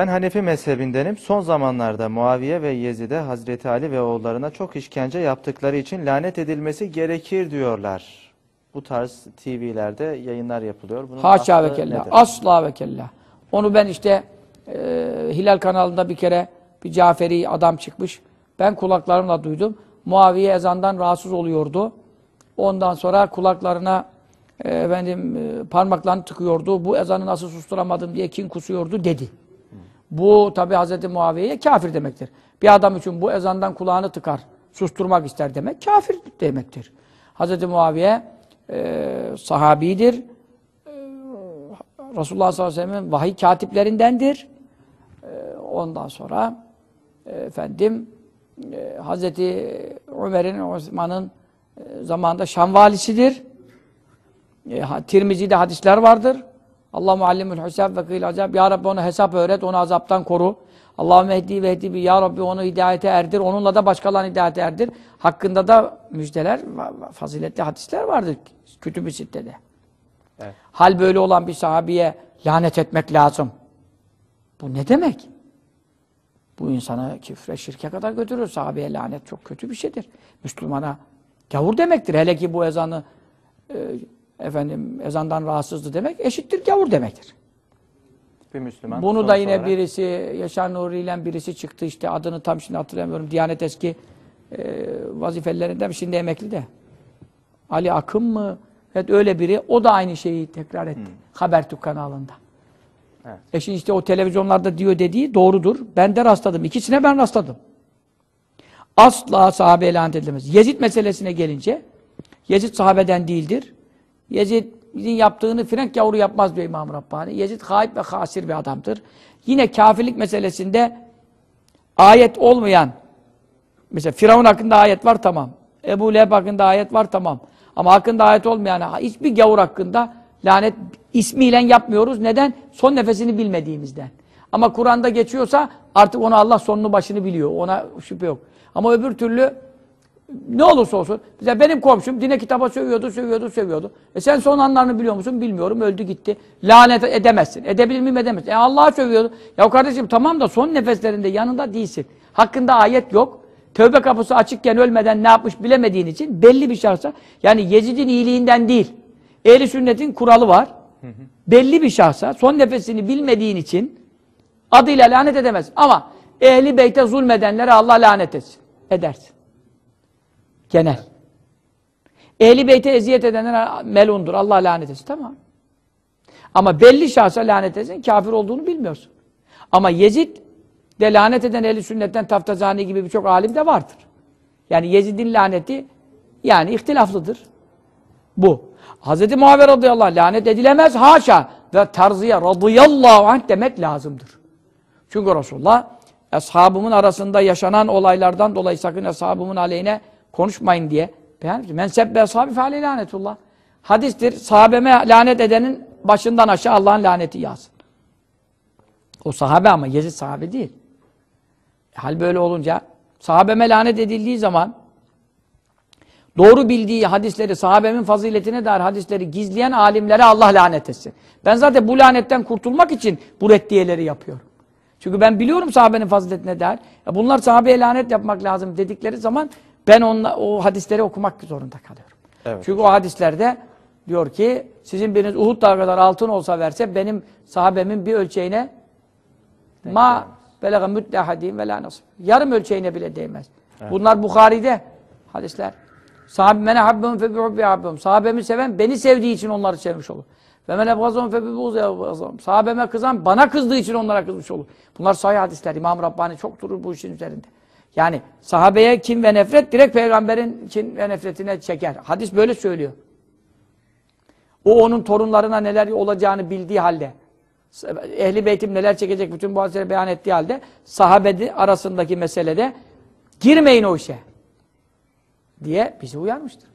Ben Hanefi mezhebindenim. Son zamanlarda Muaviye ve Yezid'e Hazreti Ali ve oğullarına çok işkence yaptıkları için lanet edilmesi gerekir diyorlar. Bu tarz TV'lerde yayınlar yapılıyor. Bunun Haşa ve kella. nedir? Asla ve kella. Onu ben işte e, Hilal kanalında bir kere bir Caferi adam çıkmış. Ben kulaklarımla duydum. Muaviye ezandan rahatsız oluyordu. Ondan sonra kulaklarına e, efendim e, parmaklarını tıkıyordu. Bu ezanı nasıl susturamadım diye kin kusuyordu dedi. Bu tabi Hz. Muaviye'ye kafir demektir. Bir adam için bu ezandan kulağını tıkar, susturmak ister demek kafir demektir. Hz. Muaviye e, sahabidir. E, Resulullah sallallahu aleyhi ve sellem'in vahiy katiplerindendir. E, ondan sonra e, efendim e, Hz. Ömer'in, Osman'ın e, zamanında Şam valisidir. E, Tirmizi'de hadisler vardır. Allah muallimul hesab ve kıyıl azab. Ya Rabbi ona hesap öğret, onu azaptan koru. Allahümme ehdi ve ehdi bi. Ya Rabbi onu hidayete erdir. Onunla da başkalarını hidayete erdir. Hakkında da müjdeler, faziletli hadisler vardır Kütüb-i Sitte'de. Evet. Hal böyle olan bir sahabiye lanet etmek lazım. Bu ne demek? Bu insanı küfre, şirke kadar götürür. Sahabeye lanet çok kötü bir şeydir. Müslümana gavur demektir. Hele ki bu ezanı e, efendim ezandan rahatsızdı demek eşittir gavur demektir. Bir Müslüman. Bunu da yine olarak- birisi, Yaşar Nuri ile birisi çıktı işte adını tam şimdi hatırlamıyorum. Diyanet eski e, vazifelerinden şimdi emekli de. Ali Akın mı? Evet öyle biri. O da aynı şeyi tekrar etti. Habertürk kanalında. Evet. E şimdi işte o televizyonlarda diyor dediği doğrudur. Ben de rastladım. İkisine ben rastladım. Asla sahabeye lanet edilemez. Yezid meselesine gelince Yezid sahabeden değildir. Yezid'in yaptığını frenk yavru yapmaz diyor İmam Rabbani. Yezid haip ve hasir bir adamdır. Yine kafirlik meselesinde ayet olmayan mesela Firavun hakkında ayet var tamam. Ebu Leheb hakkında ayet var tamam. Ama hakkında ayet olmayan hiçbir gavur hakkında lanet ismiyle yapmıyoruz. Neden? Son nefesini bilmediğimizden. Ama Kur'an'da geçiyorsa artık ona Allah sonunu başını biliyor. Ona şüphe yok. Ama öbür türlü ne olursa olsun. Mesela benim komşum dine kitaba sövüyordu, sövüyordu, sövüyordu. E sen son anlarını biliyor musun? Bilmiyorum. Öldü gitti. Lanet edemezsin. Edebilir miyim edemezsin. E Allah'a sövüyordu. Ya kardeşim tamam da son nefeslerinde yanında değilsin. Hakkında ayet yok. Tövbe kapısı açıkken ölmeden ne yapmış bilemediğin için belli bir şahsa yani Yezid'in iyiliğinden değil. Ehli sünnetin kuralı var. Belli bir şahsa son nefesini bilmediğin için adıyla lanet edemez. Ama ehli beyte zulmedenlere Allah lanet etsin. Edersin. Genel. Ehli beyte eziyet edenler melundur. Allah lanet etsin. Tamam. Ama belli şahsa lanet etsin. Kafir olduğunu bilmiyorsun. Ama Yezid de lanet eden ehli sünnetten Taftazani gibi birçok alim de vardır. Yani Yezid'in laneti yani ihtilaflıdır. Bu. Hz. Muaviye radıyallahu anh lanet edilemez. Haşa. Ve terziye radıyallahu anh demek lazımdır. Çünkü Resulullah ashabımın arasında yaşanan olaylardan dolayı sakın ashabımın aleyhine konuşmayın diye etti. Men sebbe ashabi fe aleyhi lanetullah. Hadistir. Sahabeme lanet edenin başından aşağı Allah'ın laneti yağsın. O sahabe ama Yezid sahabe değil. Hal böyle olunca sahabeme lanet edildiği zaman doğru bildiği hadisleri, sahabemin faziletine dair hadisleri gizleyen alimlere Allah lanet etsin. Ben zaten bu lanetten kurtulmak için bu reddiyeleri yapıyorum. Çünkü ben biliyorum sahabenin faziletine dair. Ya bunlar sahabeye lanet yapmak lazım dedikleri zaman ben onla, o hadisleri okumak zorunda kalıyorum. Evet. Çünkü o hadislerde diyor ki sizin biriniz Uhud dağı kadar altın olsa verse benim sahabemin bir ölçeğine ma belaga müddehadim ve la nasib. Yarım ölçeğine bile değmez. Bunlar Bukhari'de hadisler. Sahabe men habbehum fe bihubbi habbehum. Sahabemi seven beni sevdiği için onları sevmiş olur. Ve men ebgazahum fe bibuzahum. Sahabeme kızan bana kızdığı için onlara kızmış olur. Bunlar sahih hadisler. İmam Rabbani çok durur bu işin üzerinde. Yani sahabeye kin ve nefret direkt peygamberin kin ve nefretine çeker. Hadis böyle söylüyor. O onun torunlarına neler olacağını bildiği halde Ehli beytim neler çekecek bütün bu hadisleri beyan ettiği halde sahabedi arasındaki meselede girmeyin o işe diye bizi uyarmıştır.